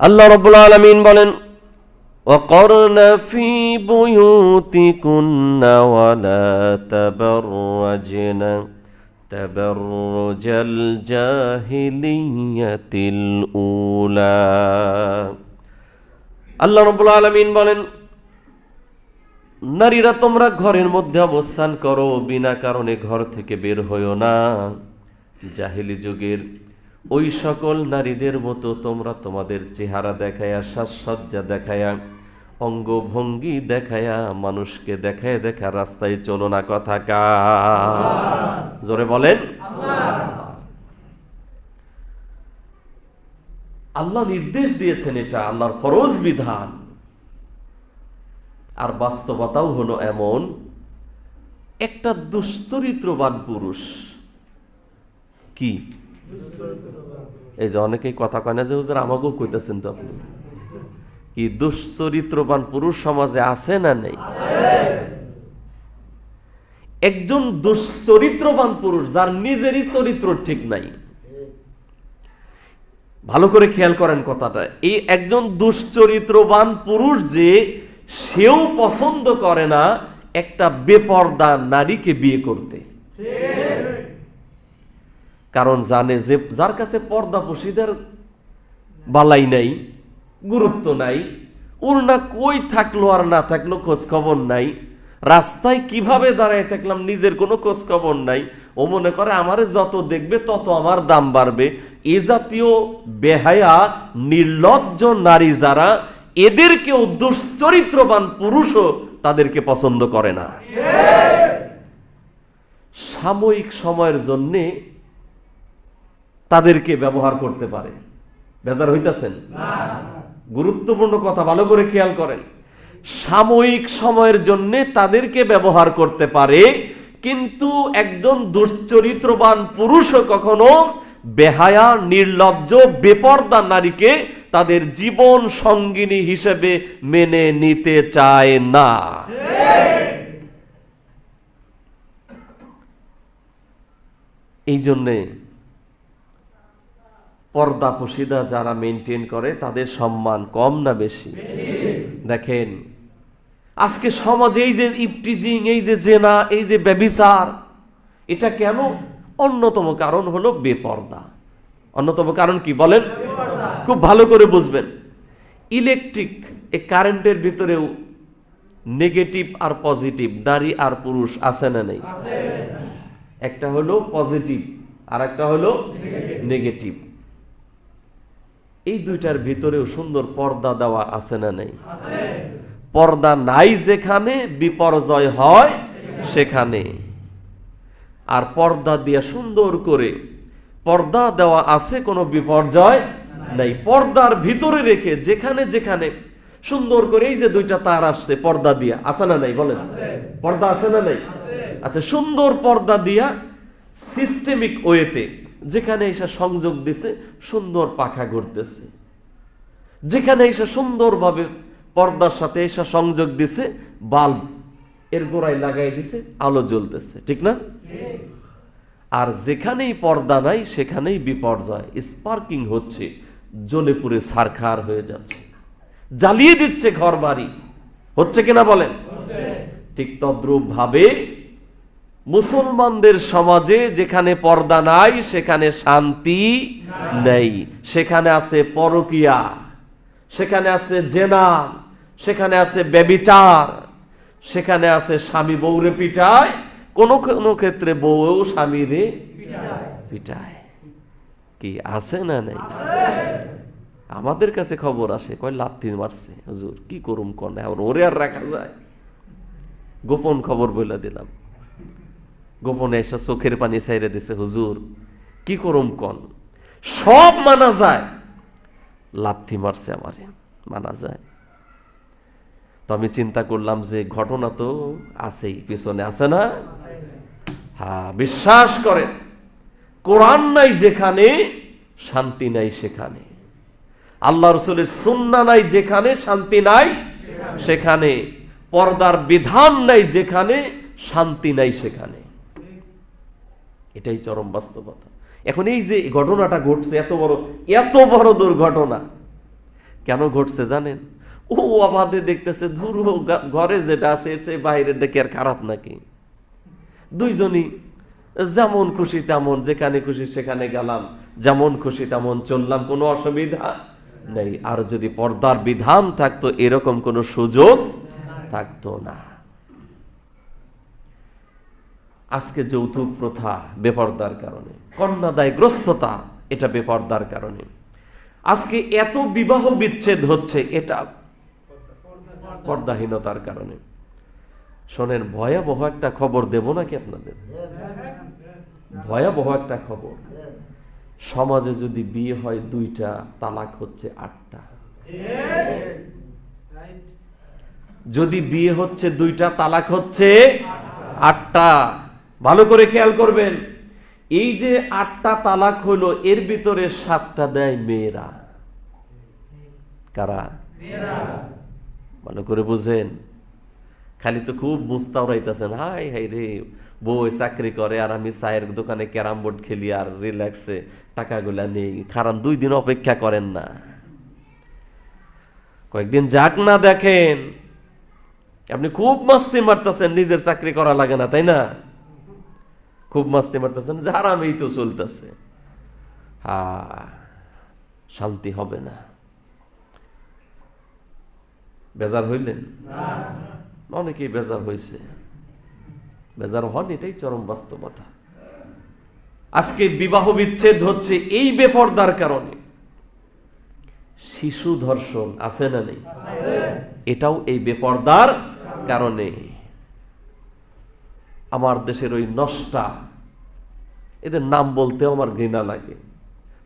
আল্লাহ রব্বুল আলমিন বলেন وقرن في بيوتكن ولا تبرجن تبرج الجاهلية الأولى আল্লাহ রব্বুল আলমিন বলেন নারীরা তোমরা ঘরের মধ্যে অবস্থান করো বিনা কারণে ঘর থেকে বের হইও না জাহিলি যুগের ওই সকল নারীদের মতো তোমরা তোমাদের চেহারা দেখায়া সাজসজ্জা দেখায়া অঙ্গভঙ্গি দেখায়া মানুষকে দেখায় দেখা রাস্তায় চলো না কথা জোরে বলেন। আল্লাহ নির্দেশ দিয়েছেন এটা, আল্লাহর ফরজ বিধান। আর বাস্তবতাও হলো এমন, একটা দুশ্চরিত্রবান পুরুষ। কি? এই যে অনেকেই কথা কয় না যে, হুজুর, আমাকেও কইতেছেন তো আপনি। কি দুশ্চরিত্রবান পুরুষ সমাজে আছে না নেই? একজন দুশ্চরিত্রবান পুরুষ যার নিজেরই চরিত্র ঠিক নাই। ভালো করে খেয়াল করেন কথাটা। এই একজন দুশ্চরিত্রবান পুরুষ যে সেও পছন্দ করে না একটা বেপর্দা নারীকে বিয়ে করতে। কারণ জানে যে যার কাছে পর্দা পশিদের বালাই নাই গুরুত্ব নাই ওর না কই থাকল আর না থাকল খোঁজ খবর নাই রাস্তায় কীভাবে দাঁড়ায় থাকলাম নিজের কোনো খোঁজ খবর নাই ও মনে করে আমারে যত দেখবে তত আমার দাম বাড়বে। এ জাতীয় বেহায়া নির্লজ্জ নারী যারা এদেরকেও দুশ্চরিত্রবান পুরুষও তাদেরকে পছন্দ করে না। সাময়িক সময়ের জন্যে তাদেরকে ব্যবহার করতে পারে। বেজার হইতাছেন? গুরুত্বপূর্ণ কথা, ভালো করে খেয়াল করেন। সাময়িক সময়ের জন্য তাদেরকে ব্যবহার করতে পারে, কিন্তু একজন দুশ্চরিত্রবান পুরুষ কখনো বেহায়া, নির্লজ্জ, বেপর্দা নারীকে তাদের জীবন সঙ্গিনী হিসেবে মেনে নিতে চায় না। এই জন্যে পর্দা পশিদা যারা মেনটেন করে, তাদের সম্মান কম না বেশি? দেখেন, আজকে সমাজে এই যে ইপটিজিং, এই যে জেনা, এই যে ব্যবিচার, এটা কেন? অন্যতম কারণ হলো বেপর্দা। অন্যতম কারণ কি বলেন? খুব ভালো করে বুঝবেন। ইলেকট্রিক এই কারেন্টের ভিতরেও নেগেটিভ আর পজিটিভ, নারী আর পুরুষ আছে না নেই? একটা হলো পজিটিভ আর একটা হলো নেগেটিভ। এই দুইটার ভিতরেও সুন্দর পর্দা দেওয়া আছে না নেই? পর্দা নাই যেখানে বিপর্যয় হয় সেখানে। আর পর্দা দিয়ে সুন্দর করে পর্দা দেওয়া আছে কোনো বিপর্যয় নাই। পর্দার ভিতরে রেখে যেখানে যেখানে সুন্দর করে এই যে দুইটা তার আসছে পর্দা দিয়া আছে না নাই বলেন? পর্দা আছে না নাই? আচ্ছা সুন্দর পর্দা দিয়া সিস্টেমিক ওয়েতে যেখানে এসে সংযোগ দিছে সুন্দর পাখা ঘুরতেছে। যেখানে এসে সুন্দরভাবে পর্দার সাথে এসে সংযোগ দিছে বাল্ব এর গোড়ায় লাগাই দিছে আলো জ্বলতেছে। ঠিক না? আর যেখানেই পর্দা নাই সেখানেই বিপর্যয়। স্পার্কিং হচ্ছে জ্বলে পুড়ে সারখার হয়ে যাচ্ছে। জ্বালিয়ে দিচ্ছে ঘর বাড়ি হচ্ছে কিনা বলেন? ঠিক তদ্রুপ ভাবে মুসলমানদের সমাজে যেখানে পর্দা নাই, সেখানে শান্তি নেই। সেখানে আছে পরকিয়া, সেখানে আছে জেনা, সেখানে আছে ব্যবিচার, সেখানে আছে স্বামী বউরে পিটায়, কোনো কোনো ক্ষেত্রে বউও স্বামীরে পিটায়। কি আছে না নেই? আমাদের কাছে খবর আসে, কয় লাথি মারছে। হুজুর, কি করুম কন ওরে আর রাখা যায়। গোপন খবর বলে দিলাম। গোপনে এসে চোখের পানি ছাইরে দিছে, হুজুর, কি করুম কন? সব মানা যায়। লাথি মারছে আমারে, মানা যায়। তো আমি চিন্তা করলাম যে ঘটনা তো আছেই, পিছনে আছে না? হ্যাঁ বিশ্বাস করে কোরআন নাই যেখানে, শান্তি নাই সেখানে। আল্লাহ রসুলের সুন্না নাই যেখানে, শান্তি নাই সেখানে। পর্দার বিধান নাই যেখানে, শান্তি নাই সেখানে। এটাই চরম বাস্তবতা। এখন এই যে ঘটনাটা ঘটছে, এত বড় এত বড় দুর্ঘটনা, কেন ঘটছে জানেন? ও আমাদের দেখতেছে ধুর ঘরে যেটা আছে চেয়ে বাইরের ডেকে আর খারাপ নাকি? দুইজনই যেমন খুশি তেমন, যেখানে খুশি সেখানে গেলাম, যেমন খুশি তেমন চললাম, কোনো অসুবিধা নেই। আর যদি পর্দার বিধান থাকতো, এরকম কোনো সুযোগ থাকতো না। আজকে যৌতুক প্রথা বেপর্দার কারণে, কন্যাদায়গ্রস্ততা এটা বেপর্দার কারণে। আজকে এত বিবাহ বিচ্ছেদ হচ্ছে, এটা পর্দাহীনতার কারণে। শোনেন, ভয়াবহ একটা খবর দেব নাকি আপনাদের? ভয়াবহ একটা খবর। সমাজে যদি বিয়ে হয় দুইটা, তালাক হচ্ছে আটটা। যদি বিয়ে হচ্ছে দুইটা, তালাক হচ্ছে আটটা। ভালো করে খেয়াল করবেন এই যে আটটা তালাক হলো এর ভিতরে সাতটা দেয় মেয়েরা। কারা? ভালো করে বুঝেন। খালি তো খুব মুস্তাউরাইতেছেন হাই হাই রে বউ চাকরি করে আর আমি চায়ের দোকানে ক্যারাম বোর্ড খেলি আর রিল্যাক্সে টাকাগুলা নেই কারণ দুই দিন অপেক্ষা করেন না। কয়েকদিন যাক না দেখেন আপনি খুব মাস্তি মারতেছেন নিজের চাকরি করা লাগে না তাই না? খুব মাস্তি মারতেছেন যার আমি তো চলতেছে। হা শান্তি হবে না। বেজার হইলেন? অনেকেই বেজার হয়েছে বেজার হন এটাই চরম বাস্তবতা। আজকে বিবাহ বিচ্ছেদ হচ্ছে এই বেপর্দার কারণে। শিশু ধর্ষণ আছে না নেই? এটাও এই বেপর্দার কারণে। আমার দেশের ওই নষ্টা, এদের নাম বলতেও আমার ঘৃণা লাগে।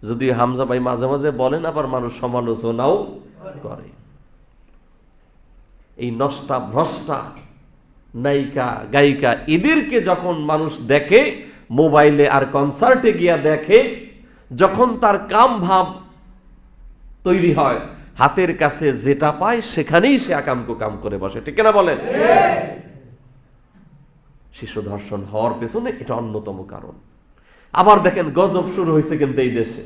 যদি হামজা ভাই মাঝে মাঝে বলেন, আবার মানুষ সমালোচনাও করে। এই নষ্টা, ভ্রষ্টা, নায়িকা, গায়িকা, এদেরকে যখন মানুষ দেখে, মোবাইলে আর কনসার্টে গিয়া দেখে, যখন তার কাম ভাব তৈরি হয়, হাতের কাছে যেটা পায় সেখানেই সে আকাম কাম করে বসে। ঠিক না বলেন? শিশু ধর্ষণ হওয়ার পেছনে এটা অন্যতম কারণ। আবার দেখেন, গজব শুরু হয়েছে কিন্তু এই দেশে।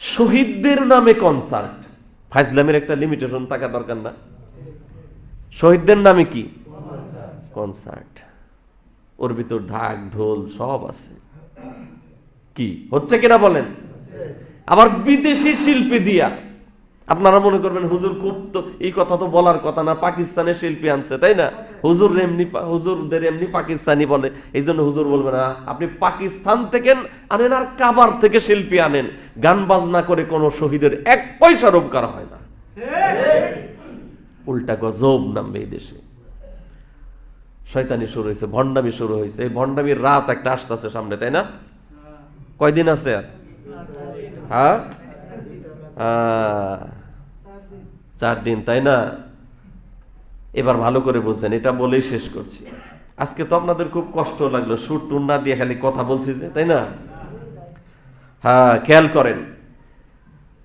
শহীদদের নামে কনসার্ট ফাইজলামের একটা লিমিটেশন থাকা দরকার না। শহীদদের নামে কি? কনসার্ট ওর ভিতর ঢাক, ঢোল সব আছে। কি? হচ্ছে কিনা বলেন? আবার বিদেশি শিল্পী দিয়া। আপনারা মনে করবেন, হুজুর খুব তো, এই কথা তো বলার কথা না পাকিস্তানের শিল্পী আনছে, তাই না? হুজুর এমনি হুজুরদের এমনি পাকিস্তানি বলে, এই জন্য হুজুর বলবে না, আপনি পাকিস্তান থেকে আনেন আর কাবার থেকে শিল্পী আনেন। গান বাজনা করে কোনো শহীদের এক পয়সার উপকার হয় না। উল্টা গজব নামবে এই দেশে। শয়তানি শুরু হয়েছে, ভণ্ডামি শুরু হয়েছে, এই ভণ্ডামির রাত একটা আসতেছে সামনে, তাই না? কয়দিন আছে আর? হ্যাঁ? চার দিন, তাই না? এবার ভালো করে বুঝছেন এটা বলেই শেষ করছি। আজকে তো আপনাদের খুব কষ্ট লাগল, সুর টুর না দিয়ে খালি কথা বলছি যে, তাই না? হ্যাঁ খেয়াল করেন।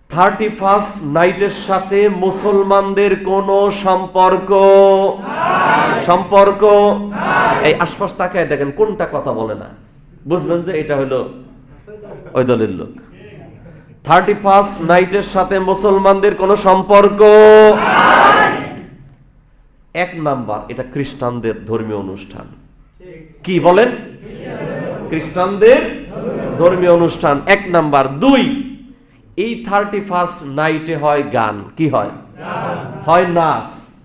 থার্টি ফার্স্ট নাইটের সাথে মুসলমানদের কোনো সম্পর্ক? সম্পর্ক? এই আশপাশ তাকায় দেখেন, কোনটা কথা বলে না। বুঝলেন যে এটা হলো ওই দলের লোক। থার্টি ফার্স্ট নাইটের সাথে মুসলমানদের কোনো সম্পর্ক? এক নাম্বার, এটা খ্রিস্টানদের ধর্মীয় অনুষ্ঠান। কি বলেন? খ্রিস্টানদের ধর্মীয় অনুষ্ঠান। এক নাম্বার। দুই, এই থার্টি ফার্স্ট নাইটে হয় গান। কি হয়? হয় নাচ।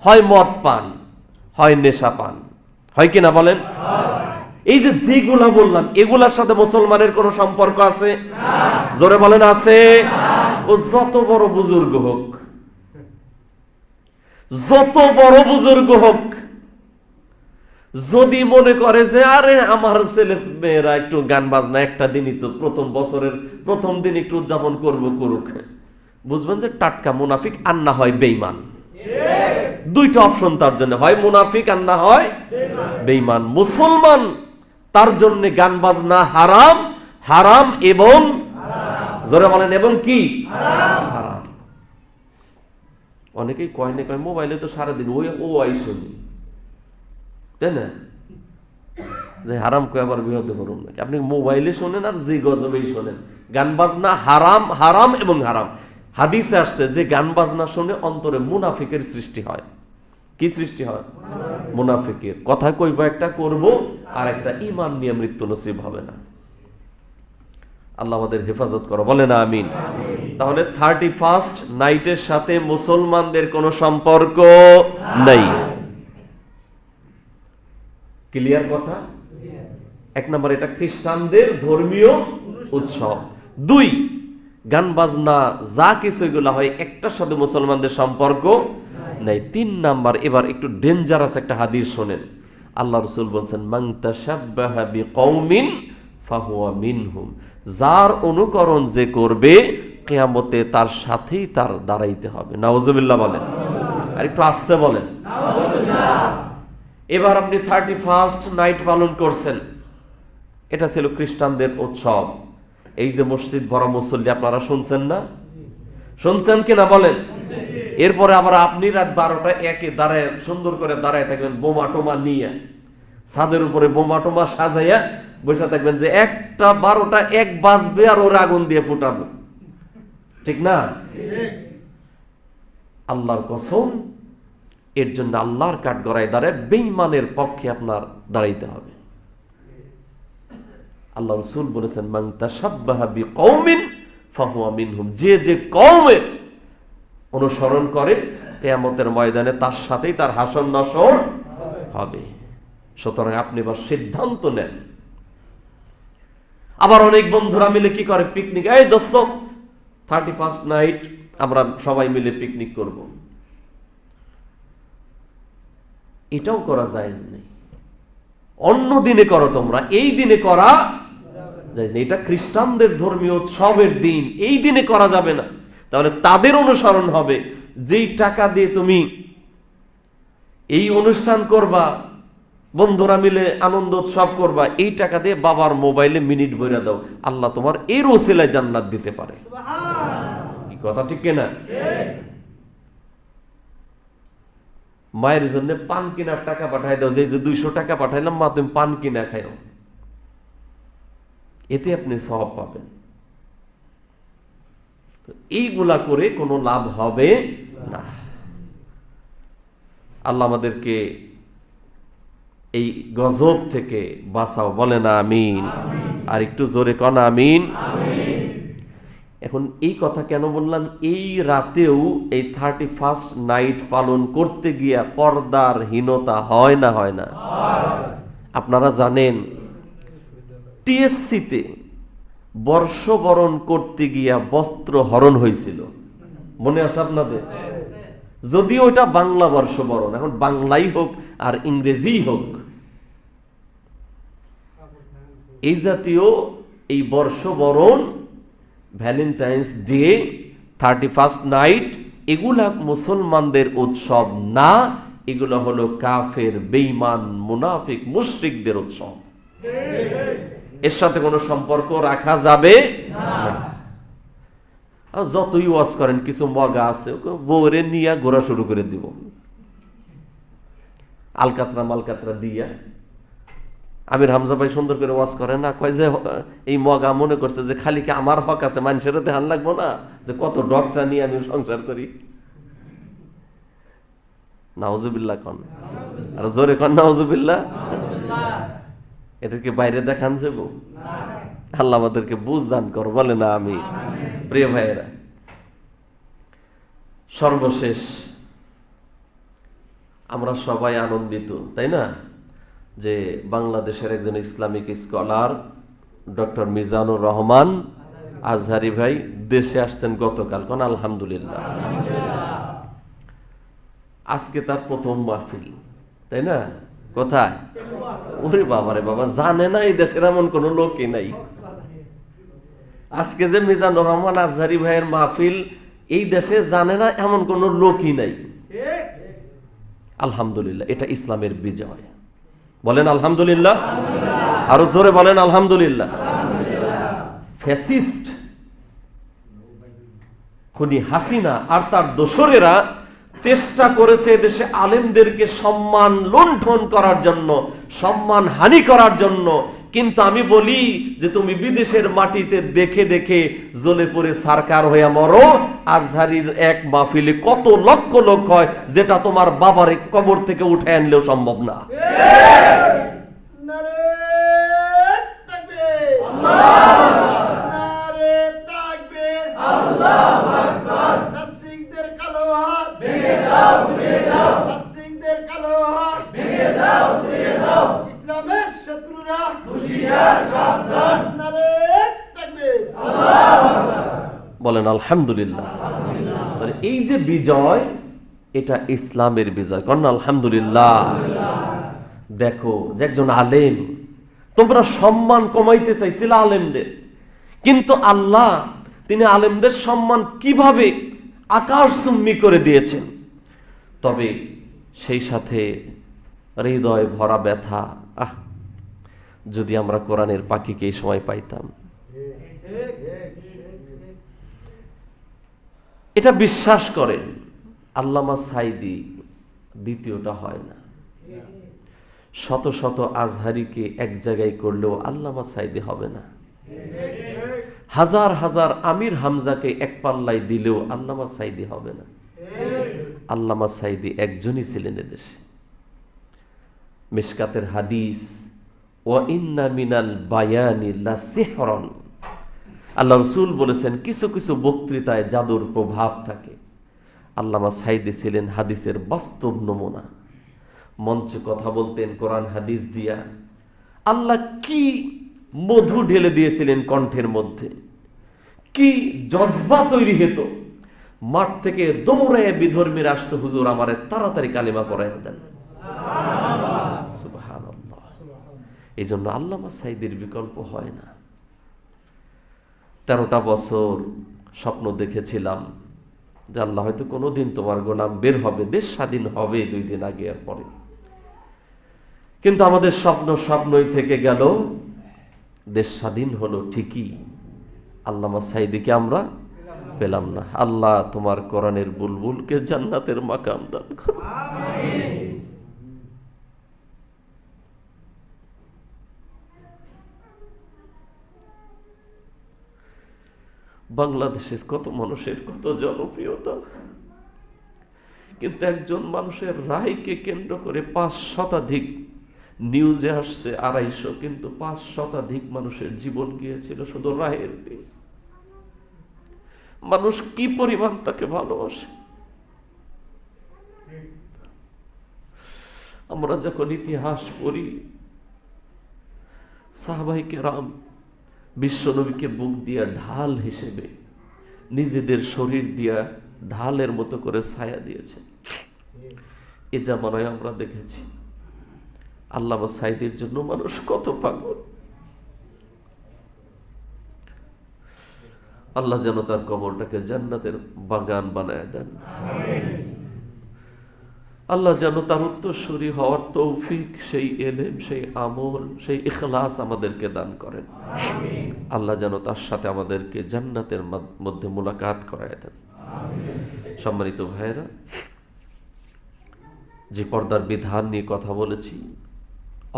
হয় মদ পান। হয় নেশা পান। হয় কিনা বলেন? এই যে যেগুলা বললাম, এগুলার সাথে মুসলমানের কোনো সম্পর্ক আছে? জোরে বলেন, আছে। ও যত বড় বুজুর্গ হোক, যত বড় বুজুর্গ হোক, যদি মনে করে যে, আরে আমার ছেলে মেয়েরা একটু গান বাজনা একটা দিনই তো প্রথম বছরের, প্রথম দিন একটু উদযাপন করব, করুক। বুঝবেন যে টাটকা মুনাফিক আর না হয় বেইমান দুইটা অপশন তার জন্য, হয় মুনাফিক আর না হয় বেইমান মুসলমান তার জন্য গান বাজনা হারাম হারাম এবং জোরে বলেন, এবং কি? হারাম। অনেকেই কয় না, কয় মোবাইলে তো সারাদিন ওই ও আই শুনি তাই না? যে হারাম কয় আবার বিরোধ করুন নাকি? আপনি মোবাইলে শোনেন আর যে গজবেই শোনেন। গান বাজনা হারাম হারাম এবং হারাম। হাদিসে আসছে যে গান বাজনা শুনে অন্তরে মুনাফিকের সৃষ্টি হয়। কি সৃষ্টি হয়? মুনাফিকের। কথা কইবা একটা করব, আর একটা ইমান নিয়ে মৃত্যু নসিব হবে না। আল্লাহ আমাদের হেফাজত করো বলে না আমিন। তাহলে থার্টি ফার্স্ট নাইটের সাথে মুসলমানদের কোনো সম্পর্ক ক্লিয়ার কথা? এক নম্বর, এটা খ্রিস্টানদের ধর্মীয় উৎসব। দুই গান বাজনা যা কিছু এগুলো হয়, একটার সাথে মুসলমানদের সম্পর্ক নেই। তিন নাম্বার, এবার একটু ডেঞ্জারাস একটা হাদিস শোনেন। আল্লাহ রসুল বলছেন মাংতাশাব্বাহা বিকৌমিন ফাহুয়া মিনহুম। যার অনুকরণ যে করবে, কেয়ামতে তার সাথেই তার দাঁড়াইতে হবে। নাওজুবিল্লাহ বলেন। আর একটু আসতে বলেন। এবার আপনি থার্টি ফার্স্ট নাইট পালন করছেন। এটা ছিল খ্রিস্টানদের উৎসব। এই যে মসজিদ ভরা মুসল্লি, আপনারা শুনছেন না? শুনছেন কিনা বলেন? এরপরে আবার আপনি রাত বারোটা একে দাঁড়ায়, সুন্দর করে দাঁড়ায় থাকবেন, বোমা টোমা নিয়ে। ছাদের উপরে বোমা টোমা সাজাইয়া বসে থাকবেন যে একটা বারোটা এক বাজবে আর ওর আগুন দিয়ে ফুটাবো। ঠিক না? আল্লাহর কসম, এর জন্য আল্লাহর কাঠ গড়ায় দাঁড়ায় বেইমানের পক্ষে আপনার দাঁড়াইতে হবে। আল্লাহ রসুল বলেছেন, মান তাসাব্বাহা বিকৌমিন ফাহুয়া মিনহুম। যে যে কওমের অনুসরণ করে কেয়ামতের ময়দানে তার সাথেই তার হাসন নসর হবে। সুতরাং আপনি এবার সিদ্ধান্ত নেন। আবার অনেক বন্ধুরা মিলে কি করে পিকনিক এই দোস্ত থার্টি ফার্স্ট নাইট আমরা সবাই মিলে পিকনিক করব। এটাও করা জায়েজ নেই। অন্য দিনে করো তোমরা, এই দিনে করা। এটা খ্রিস্টানদের ধর্মীয় উৎসবের দিন, এই দিনে করা যাবে না। তাহলে তাদের অনুসরণ হবে। যেই টাকা দিয়ে তুমি এই অনুষ্ঠান করবা বন্ধুরা মিলে আনন্দ উৎসব করবা এই টাকা দিয়ে বাবার মোবাইলে মিনিট বইরা দাও। আল্লাহ তোমার এর ওসিলায় জান্নাত দিতে পারে। কথা ঠিক কিনা? মায়ের জন্য পান কিনার টাকা পাঠাই দাও। যে যে দুইশো টাকা পাঠাইলাম মা তুমি পান কিনা খাও এতে আপনি সব পাবেন। এইগুলা করে কোনো লাভ হবে না। আল্লাহ আমাদেরকে এই গজব থেকে বাঁচাও বলে না আমিন। আর একটু জোরে কন আমিন। এখন এই কথা কেন বললাম? এই রাতেও এই থার্টি ফার্স্ট নাইট পালন করতে গিয়া পর্দার হীনতা হয় না হয় না? আপনারা জানেন টিএসসিতে বর্ষবরণ করতে গিয়া বস্ত্র হরণ হয়েছিল মনে আছে আপনাদের? যদিও এটা বাংলা বর্ষবরণ, এখন বাংলাই হোক আর ইংরেজি হোক। এই জাতীয় এই বর্ষবরণ Valentine's Day thirty first night এগুলা মুসলমানদের উৎসব না, এগুলো হলো কাফের বেইমান মুনাফিক, মুশরিকদের উৎসব। এর সাথে কোনো সম্পর্ক রাখা যাবে যতই ওয়াজ করেন, কিছু মগা আছে বউরে নিয়ে ঘোরা শুরু করে দিব। আলকাতরা মালকাতরা দিয়া। আমির হামজা ভাই সুন্দর করে ওয়াজ করে না, কয় যে, এই মগা মনে করছে যে খালি কি আমার হক আছে মানুষের ধ্যান লাগবো না? যে কত ডকটা নিয়ে আমি সংসার করি। নাউজুবিল্লাহ কন। আর জোরে কন, নাউজুবিল্লাহ? এটা কি বাইরে দেখান যাব? আল্লাহ আমাদেরকে বুঝ দান কর, বলে না আমি প্রিয় ভাইয়েরা, সর্বশেষ আমরা সবাই আনন্দিত, তাই না? যে বাংলাদেশের একজন Islamic scholar, doctor Mizanur Rahman Azhari ভাই দেশে আসছেন গতকাল। কোন আলহামদুলিল্লাহ। আজকে তার প্রথম মাহফিল, তাই না? কোথায়? ওরে বাবারে বাবা, জানে না এই দেশের এমন লোকই নাই। আজকে যে মিজানুর রহমান আজহারি ভাইয়ের মাহফিল, এই দেশে জানে না এমন লোকই নাই। আলহামদুলিল্লাহ, এটা ইসলামের বিজয়। বলেন আলহামদুলিল্লাহ? আরও জোরে বলেন আলহামদুলিল্লাহ। ফ্যাসিস্ট খুনি হাসিনা আর তার দোসরেরা চেষ্টা করেছে দেশে আলেমদেরকে সম্মান লুণ্ঠন করার জন্য সম্মান হানি করার জন্য। কিন্তু আমি বলি যে তুমি বিদেশের মাটিতে দেখে দেখে জ্বলে পড়ে সারকার হয়ে মরো। আজহারির এক মাহফিলে কত লক্ষ লোক হয় যেটা তোমার বাবার কবর থেকে উঠে আনলেও সম্ভব না। নারে তাকবীর নারে তাকবীর নাস্তিকদের কালো হাত নাস্তিকদের কালো হাত ইসলামের শত্রুরা নারে তাকবীর বলেন আলহামদুলিল্লাহ। তাহলে এই যে বিজয় এটা ইসলামের বিজয়। করেন আলহামদুলিল্লাহ। দেখো যে একজন আলেম তোমরা সম্মান কমাইতে চাইছিল আলেমদের। কিন্তু আল্লাহ তিনি আলেমদের সম্মান কীভাবে আকাশ করে দিয়েছেন? তবে সেই সাথে হৃদয় ভরা ব্যথা, আহ, যদি আমরা কোরআনের পাখিকে এই সময় পাইতাম। এটা বিশ্বাস করেন, আল্লামা সাইদি দ্বিতীয়টা হয় না। শত শত আজহারিকে এক জায়গায় করলেও আল্লামা সাইদি হবে না। হাজার হাজার আমির হামজাকে এক পাল্লায় দিলেও আল্লামা সাইদি হবে না। আল্লামা সাইদি একজনই ছিলেন এদেশে। মিশকাতের হাদিস ও ইন্না মিনাল বায়ানি আল্লাহ রসুল বলেছেন, কিছু কিছু বক্তৃতায় জাদুর প্রভাব থাকে। আল্লামা সাইদি ছিলেন হাদিসের বাস্তব নমুনা। মঞ্চে কথা বলতেন, কোরআন হাদিস দিয়া। আল্লাহ কি মধু ঢেলে দিয়েছিলেন কণ্ঠের মধ্যে? কি জজবা তৈরি হতো? মাঠ থেকে দৌড়ে বিধর্মী রাষ্ট্র হুজুর আমারে তাড়াতাড়ি কালিমা পড়াই দেন। এই জন্য আল্লামা সাইদির বিকল্প হয় না। তেরোটা বছর স্বপ্ন দেখেছিলাম যে আল্লাহ হয়তো কোনোদিন তোমার গোলাম বের হবে, দেশ স্বাধীন হবে দুই দিন আগে আর পরে। কিন্তু আমাদের স্বপ্ন স্বপ্নই থেকে গেল, দেশ স্বাধীন হলো ঠিকই। আল্লামা সাইদিকে আমরা পেলাম না। আল্লাহ তোমার কোরআনের বুলবুলকে জান্নাতের মাকাম দান করো বাংলাদেশের কত মানুষের কত জনপ্রিয়তা। কিন্তু একজন মানুষের রায়কে কেন্দ্র করে পাঁচ শতাধিক নিউজে আসছে আড়াইশো, কিন্তু পাঁচ শতাধিক মানুষের জীবন গিয়েছিল শুধু রায়ের দিন। মানুষ কি পরিমাণ তাকে ভালোবাসে? আমরা যখন ইতিহাস পড়ি সাহবাহিকে রাম বিশ্বনবীকে বুক দিয়া ঢাল হিসেবে নিজেদের শরীর দিয়া ঢালের মতো করে ছায়া দিয়েছে। এ জামানায় আমরা দেখেছি আল্লাহ সাইদের জন্য মানুষ কত পাগল। আল্লাহ যেন তার কবরটাকে জান্নাতের বাগান বানায় দেন। আল্লাহ যেন তার উত্তরসূরি হওয়ার তৌফিক, সেই এলেম, সেই আমল, সেই ইখলাস আমাদেরকে দান করেন। আল্লাহ যেন তার সাথে আমাদেরকে জান্নাতের মধ্যে মোলাকাত করায় দেন। সম্মানিত ভাইয়েরা, যে পর্দার বিধান নিয়ে কথা বলেছি,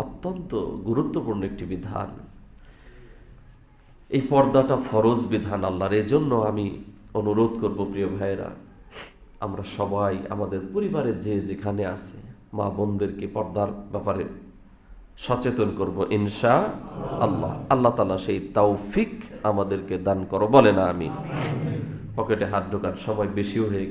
অত্যন্ত গুরুত্বপূর্ণ একটি বিধান। এই পর্দাটা ফরজ বিধান আল্লাহর। জন্য আমি অনুরোধ করব, প্রিয় ভাইয়েরা, আমরা সবাই, আমাদের পরিবারের যে যেখানে আছে, মা বোনদেরকে পর্দার ব্যাপারে সচেতন করব, ইনশা আল্লাহ। আল্লাহ তালা সেই তাওফিক আমাদেরকে দান করো। বলে না আমি পকেটে হাত ঢোকার সবাই বেশিও হয়ে